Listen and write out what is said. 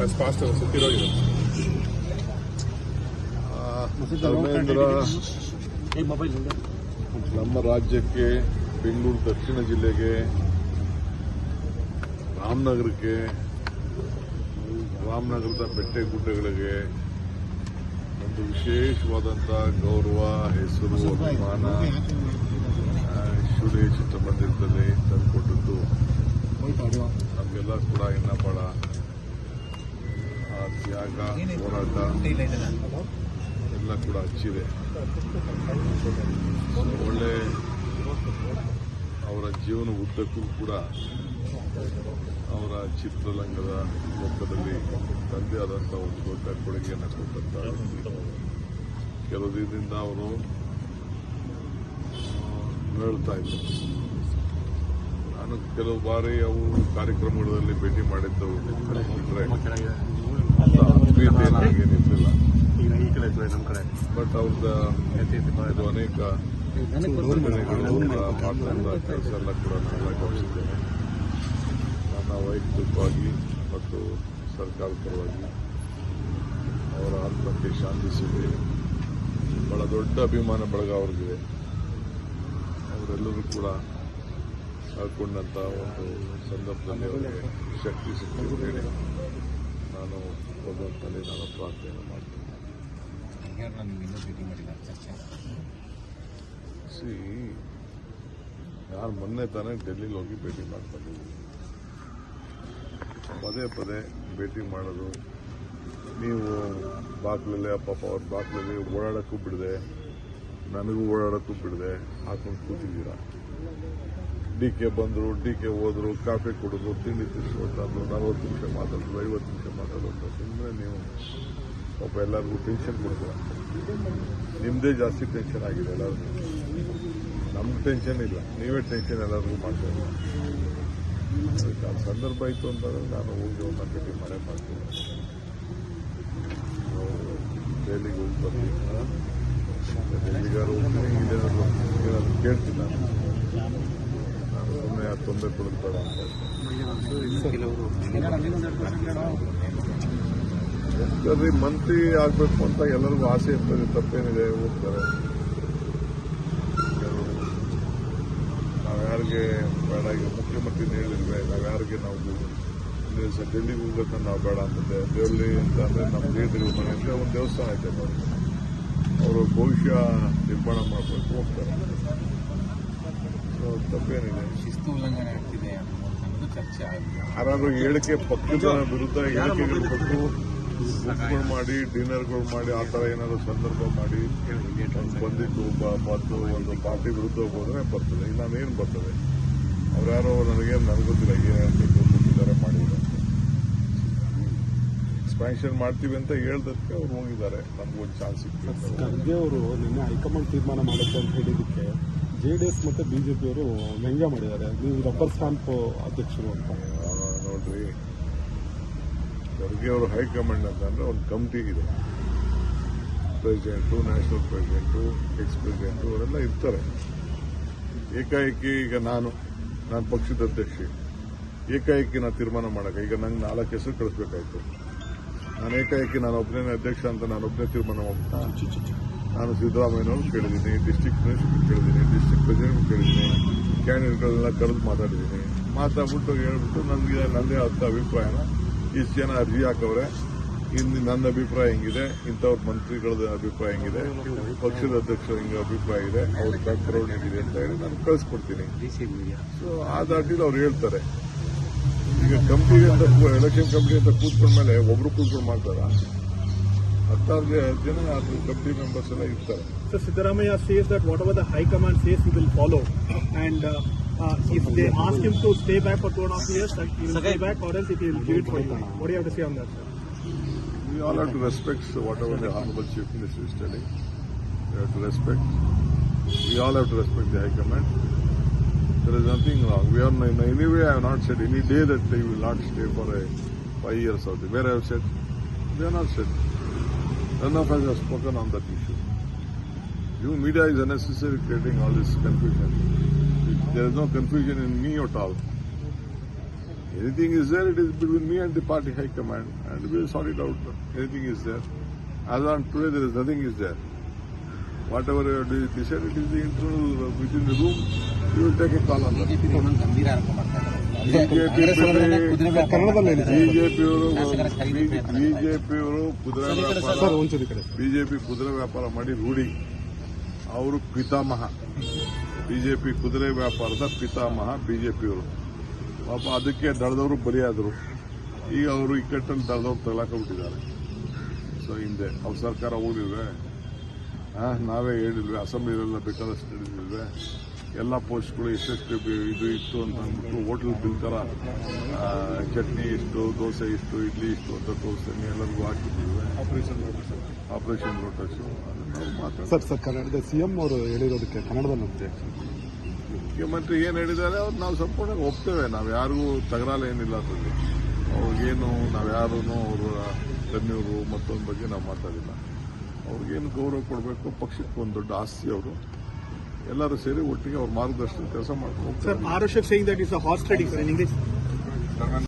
as fast as is. Dharmendra ನಮ್ಮ ರಾಜ್ಯಕ್ಕೆ ಬೆಂಗಳೂರು ದಕ್ಷಿಣ ಜಿಲ್ಲೆಗೆ, ರಾಮನಗರಕ್ಕೆ, ರಾಮನಗರದ ಬೆಟ್ಟೆ ಗುಡ್ಡಗಳಿಗೆ ಒಂದು ವಿಶೇಷವಾದಂತಹ ಗೌರವ, ಹೆಸರು, ಅಭಿಮಾನ ಆ, ಶುಡೆ ಚಿತ್ರಮಂದಿರದಲ್ಲಿ ತಂದುಕೊಟ್ಟದ್ದು ನಮಗೆಲ್ಲ ಕೂಡ ಇನ್ನ ಬಹಳ ಆ ತ್ಯಾಗ ಹೋರಾಟ ಎಲ್ಲ ಕೂಡ ಹಚ್ಚಿದೆ. ಒಳ್ಳೆ ಅವರ ಜೀವನ ಉದ್ದಕ್ಕೂ ಕೂಡ ಅವರ ಚಿತ್ರರಂಗದ ಲೋಕದಲ್ಲಿ ತಂದೆ ಆದಂಥ ಒಂದು ದೊಡ್ಡ ಕೊಡುಗೆಯನ್ನು ಕೊಟ್ಟಂತ. ಕೆಲವು ದಿನದಿಂದ ಅವರು ಹೇಳ್ತಾ ಇದ್ದರು. ನಾನು ಕೆಲವು ಬಾರಿ ಅವರು ಕಾರ್ಯಕ್ರಮಗಳಲ್ಲಿ ಭೇಟಿ ಮಾಡಿದ್ದವು ನನಗೇನಿರಲಿಲ್ಲ ಈಗ ಈ ಕಡೆ ನಮ್ಮ ಕಡೆ ಬಟ್ ಅವ್ರದ ಇದು ಅನೇಕ ಯೋಜನೆಗಳು ಕೆಲಸ ಎಲ್ಲ ಕೂಡ ನಾನೆಲ್ಲ ಗಮನಿಸಿದ್ದೇನೆ ನನ್ನ ವೈಯಕ್ತಿಕವಾಗಿ ಮತ್ತು ಸರ್ಕಾರದ ಪರವಾಗಿ ಅವರ ಆತ್ಮಕ್ಕೆ ಶಾಂತಿ ಸಿಗಲಿ ಬಹಳ ದೊಡ್ಡ ಅಭಿಮಾನ ಬಳಗ ಅವ್ರಿಗಿದೆ ಅವರೆಲ್ಲರೂ ಕೂಡ ಕಳ್ಕೊಂಡಂಥ ಒಂದು ಸಂದರ್ಭದಲ್ಲಿ ಶಕ್ತಿ ಸಿಗ್ತದೆ ಅಂತ ಹೇಳಿ ನಾನು ಪ್ರಾರ್ಥನೆ ಮಾಡ್ತೀನಿ ಯಾರು ಮೊನ್ನೆ ತಾನೇ ಡೆಲ್ಲಿಗೆ ಹೋಗಿ ಭೇಟಿ ಮಾಡ್ಕೊಂಡಿದ್ದೀವಿ ಪದೇ ಪದೇ ಭೇಟಿ ಮಾಡೋದು. ನೀವು ಬಾಕ್ಲಲ್ಲಿ ಪಾಪ ಅವ್ರ ಬಾಕ್ಲಲ್ಲಿ ಓಡಾಡೋಕ್ಕೂ ಬಿಡದೆ, ನನಗೂ ಓಡಾಡೋಕ್ಕೂ ಬಿಡದೆ, ಹಾಕೊಂಡು ಕೂತಿದ್ದೀರಾ? ಡಿ ಕೆ ಬಂದರು, ಡಿ ಕೆ ಹೋದ್ರು, ಕಾಫಿ ಕುಡಿದ್ರು, ತಿಂಡಿ ತಿನ್ಸ್ಕೊಟ್ಟಾದ್ರು ನಲ್ವತ್ತು ನಿಮಿಷ ಮಾತಾಡೋದು ಐವತ್ತು ನಿಮಿಷ ಮಾತಾಡೋದು ಸುಮ್ಮನೆ ನೀವು ಪಾಪ ಎಲ್ಲರಿಗೂ ಟೆನ್ಷನ್ ಕೊಡ್ತೀರ? ನಿಮ್ಮದೇ ಜಾಸ್ತಿ ಟೆನ್ಷನ್ ಆಗಿದೆ ಎಲ್ಲರಿಗೂ. ನಮ್ಗೆ ಟೆನ್ಷನ್ ಇಲ್ಲ. ನೀವೇ ಟೆನ್ಷನ್ ಎಲ್ಲರಿಗೂ ಮಾಡ್ತೀರಿ ಅದಕ್ಕೆ ಆ ಸಂದರ್ಭ ಇತ್ತು ಅಂತಂದ್ರೆ ನಾನು ಹೋಗಿ ಒಂದು ಭೇಟಿ ಮಾಡೇ ಮಾಡ್ತೀನಿ. ದೆಹಲಿಗೆ ಹೋಗಿ ಬರ್ತೀನಿ ದೆಹಲಿಗಾರು ಹೋಗ್ತೀನಿ ಕೇಳ್ತೀನಿ ನಾನು ನಾನು ಸುಮ್ಮನೆ ಆ ತೊಂದರೆ ಕೊಡೋದು ಬೇಡ ಅಂತ ಹೇಳ್ತಾರೆ ಮಂತ್ರಿ ಆಗ್ಬೇಕು ಅಂತ ಎಲ್ಲರಿಗೂ ಆಸೆ ಇರ್ತದೆ, ತಪ್ಪೇನಿದೆ, ಹೋಗ್ತಾರೆ. ನಾವು ಯಾರಿಗೆ ಬೇಡ, ಈಗ ಮುಖ್ಯಮಂತ್ರಿನ ಹೇಳಿಲ್ವೇ ನಾವು ಯಾರಿಗೆ ನಾವು ಇಲ್ಲಿ ಸ- ಡೆಲ್ಲಿಗೆ ಹೋಗ್ಬೇಕಂತ ನಾವು ಬೇಡ ಅಂತಂದೆ ದೇವಲ್ಲಿ ಅಂತ ಅಂದ್ರೆ ನಮ್ಮ ಲೀಡರ್ ಮನೆ ಒಂದು ದೇವಸ್ಥಾನ ಐತೆ ಅವರು ಭವಿಷ್ಯ ನಿರ್ಮಾಣ ಮಾಡಬೇಕು, ಹೋಗ್ತಾರೆ. ತಪ್ಪೇನಿದೆ ಶಿಸ್ತು ಉಲ್ಲಂಘನೆ ಆಗ್ತಿದೆ ಅನ್ನೋದು ಚರ್ಚೆ ಆಗಿದೆ. ಯಾರಾದ್ರೂ ಹೇಳಿಕೆ ಪಕ್ಷದ ವಿರುದ್ಧ ಹೇಳಿಕೆಗಳು ಕೊಟ್ಟು ಬುಕ್ಗಳು ಮಾಡಿ ಡಿನ್ನರ್ಗಳು ಮಾಡಿ ಆ ಥರ ಏನಾದ್ರು ಸಂದರ್ಭ ಮಾಡಿ ಬಂದಿದ್ದು ಬಾ ಬಂದು ಒಂದು ಪಾರ್ಟಿ ವಿರುದ್ಧ ಹೋದ್ರೆ ಬರ್ತದೆ. ಇಲ್ಲ ಏನು ಬರ್ತದೆ? ಅವ್ರ್ಯಾರೋ ನನಗೆ ನನಗೆ ಗೊತ್ತಿಲ್ಲ ಏನು ಕೊಟ್ಟಿದ್ದಾರೆ ಮಾಡಿದ್ದಾರೆ ಎಕ್ಸ್ಪ್ಯಾನ್ಷನ್ ಮಾಡ್ತೀವಿ ಅಂತ ಹೇಳ್ದಕ್ಕೆ ಅವ್ರು ಹೋಗಿದ್ದಾರೆ. ನಮ್ಗೊಂದು ಚಾನ್ಸ್ ಸಿಕ್ತಾರೆ ಖರ್ಗೆ ಅವರು ನಿನ್ನೆ ಹೈಕಮಾಂಡ್ ತೀರ್ಮಾನ ಮಾಡುತ್ತೆ ಅಂತ ಹೇಳಿದ್ದಕ್ಕೆ ಜೆ ಡಿ ಎಸ್ ಮತ್ತೆ ಪಿಯವರು ವ್ಯಂಗ್ಯ ಮಾಡಿದ್ದಾರೆ. ನೀವು ರಬ್ಬರ್ ಸ್ಟಾಂಪ್ ಅಧ್ಯಕ್ಷರು ಅಂತ. ನೋಡ್ರಿ. ಖರ್ಗೆ ಅವರು ಹೈಕಮಾಂಡ್ ಅಂತಂದ್ರೆ ಒಂದು ಕಮಿಟಿ ಇದೆ. President national president ex president ಅವರೆಲ್ಲ ಇರ್ತಾರೆ. ಏಕಾಏಕಿ ಈಗ ನಾನು ನಾನು ಪಕ್ಷದ ಅಧ್ಯಕ್ಷ. ಏಕಾಏಕಿ ನಾನು ತೀರ್ಮಾನ ಮಾಡಕ ಈಗ ನಂಗೆ ನಾಲ್ಕು ಹೆಸರು ಕಳಿಸ್ಬೇಕಾಯ್ತು. ನಾನು ಏಕಾಏಕಿ ನಾನು ಒಬ್ಬನೇ ಅಧ್ಯಕ್ಷ ಅಂತ ನಾನು ಒಬ್ಬನೇ ತೀರ್ಮಾನ ಮಾಡ್ಬಿಟ್ಟು ನಾನು ಸಿದ್ದರಾಮಯ್ಯನವರು ಕೇಳಿದ್ದೀನಿ ಡಿಸ್ಟಿಕ್ ಮಿನಿಸ್ಟರ್ ಕೇಳಿದ್ದೀನಿ ಡಿಸ್ಟಿಕ್ ಪ್ರೆಸಿಡೆಂಟ್ ಕೇಳಿದ್ದೀನಿ ಕ್ಯಾಂಡಿಡೇಟ್ಗಳನ್ನೆಲ್ಲ ಕರೆದು ಮಾತಾಡಿದ್ದೀನಿ. ಮಾತಾಡ್ಬಿಟ್ಟು ಹೇಳ್ಬಿಟ್ಟು ನನಗೆ ನನ್ನದೇ ಆದ ಅಭಿಪ್ರಾಯನ ಇಷ್ಟು ಜನ ಅರ್ಜಿ ಹಾಕವ್ರೆ. ಇಲ್ಲಿ ನನ್ನ ಅಭಿಪ್ರಾಯ ಹೆಂಗಿದೆ, ಇಂಥವ್ರ ಮಂತ್ರಿಗಳದ ಅಭಿಪ್ರಾಯ ಹೆಂಗಿದೆ, ಪಕ್ಷದ ಅಧ್ಯಕ್ಷರ ಹಿಂಗೆ ಅಭಿಪ್ರಾಯ ಇದೆ, ಅವ್ರ ಬ್ಯಾಕ್ಗ್ರೌಂಡ್ ಹೆಂಗಿದೆ ಅಂತ ಹೇಳಿ ನಾನು ಕಳಿಸ್ಕೊಡ್ತೀನಿ. ಸೊ ಆ ದಾಟಿಲಿ ಅವ್ರು ಹೇಳ್ತಾರೆ. ಈಗ ಕಂಪ್ನಿ ಅಂತ ಎಲೆಕ್ಷನ್ ಕಂಪ್ನಿ ಅಂತ ಕೂತ್ಕೊಂಡ್ಮೇಲೆ ಒಬ್ರು ಕೂತ್ಕೊಂಡು ಮಾಡ್ತಾರ? ಹತ್ತಾರು ಜನ ಅದು ಕಂಪ್ನಿ ಮೆಂಬರ್ಸ್ ಎಲ್ಲ ಇರ್ತಾರೆ So Siddharamaya says that whatever the High Command says, he will follow. And uh, uh, if they ask him to stay back for two and a half years, like, he will stay back or else he will give it for you. What do you have to say on that, sir? We all have to respect whatever the Honorable Chief Minister is telling. We have to respect. We all have to respect the High Command. There is nothing wrong. We are in any way I have not said any day that they will not stay for a five years or where I have said. They have not said. None of us have spoken on that issue. You media is unnecessary creating all this confusion. There is no confusion in me at all. Anything is there, it is between me and the party high command, and we will sort it out. Anything is there. As on today, there is nothing is there. Whatever you have decided, it is the internal uh, within the room. You will take a call on that. ಕುದುರೆ ವ್ಯಾಪಾರ. ಬಿಜೆಪಿಯವರು ಬಿಜೆಪಿಯವರು ಕುದುರೆ BJP ಕುದುರೆ ವ್ಯಾಪಾರ ಮಾಡಿ ರೂಢಿ. ಅವರು ಪಿತಾಮಹ. ಬಿಜೆಪಿ ಕುದುರೆ ವ್ಯಾಪಾರದ ಪಿತಾಮಹ ಬಿಜೆಪಿಯವರು ಪಾಪ ಅದಕ್ಕೆ ದಳದವರು ಬಲಿಯಾದರು. ಈಗ ಅವರು ಇಕ್ಕಟ್ಟನ್ನು ದಳದವ್ರು ತಗೊಳಕೊಂಡ್ಬಿಟ್ಟಿದ್ದಾರೆ ಸೊ ಹಿಂದೆ ಅವ್ರ ಸರ್ಕಾರ ಹೋಗಿಲ್ವೇ ನಾವೇ ಹೇಳಿಲ್ವೇ? ಅಸೆಂಬ್ಲಿಲೆಲ್ಲ ಬೇಕಾದಷ್ಟು ಹೇಳಿಲ್ವೇ ಎಲ್ಲ ಪೋಸ್ಟ್ಗಳು ಎಷ್ಟೆಷ್ಟು ಬಿ- ಇದು ಇತ್ತು ಅಂತ ಅಂದ್ಬಿಟ್ಟು ಹೋಟೆಲ್ ಬಿಲ್ ಥರ ಚಟ್ನಿ ಇಷ್ಟು ದೋಸೆ ಇಷ್ಟು ಇಡ್ಲಿ ಇಷ್ಟು ಅಂತ ತೋರಿಸ್ತೀನಿ ಎಲ್ಲರಿಗೂ ಹಾಕಿದ್ದೀವಿ. ಆಪರೇಷನ್ ಆಪರೇಷನ್ ಅದನ್ನ ಮಾತಾಡ್ತೀವಿ. ಸರ್ ಸರ್ ಕನ್ನಡದ ಸಿಎಂ ಅವರು ಹೇಳಿರೋದಕ್ಕೆ ಕನ್ನಡದಲ್ಲಿ ಅಂತ ಮುಖ್ಯಮಂತ್ರಿ ಏನು ಹೇಳಿದ್ದಾರೆ ಅವ್ರು ನಾವು ಸಂಪೂರ್ಣ ಒಪ್ತೇವೆ. ನಾವು ಯಾರಿಗೂ ತಗರಾಲ ಏನಿಲ್ಲ ಅದರಲ್ಲಿ. ಅವ್ರಿಗೇನು ನಾವು ಯಾರೂ ಅವರ ಕನ್ಯೂರು ಮತ್ತೊಂದು ಬಗ್ಗೆ ನಾವು ಮಾತಾಡಿಲ್ಲ. ಅವ್ರಿಗೇನು ಗೌರವ ಕೊಡಬೇಕು ಪಕ್ಷಕ್ಕೆ ಒಂದು ದೊಡ್ಡ ಆಸ್ತಿ ಅವರು. ಎಲ್ಲರೂ ಸೇರಿ ಒಟ್ಟಿಗೆ ಅವ್ರ ಮಾರ್ಗದರ್ಶನ ಕೆಲಸ ಮಾಡ್ಕೊಂಡು ಹೋಗ್ತಾರೆ.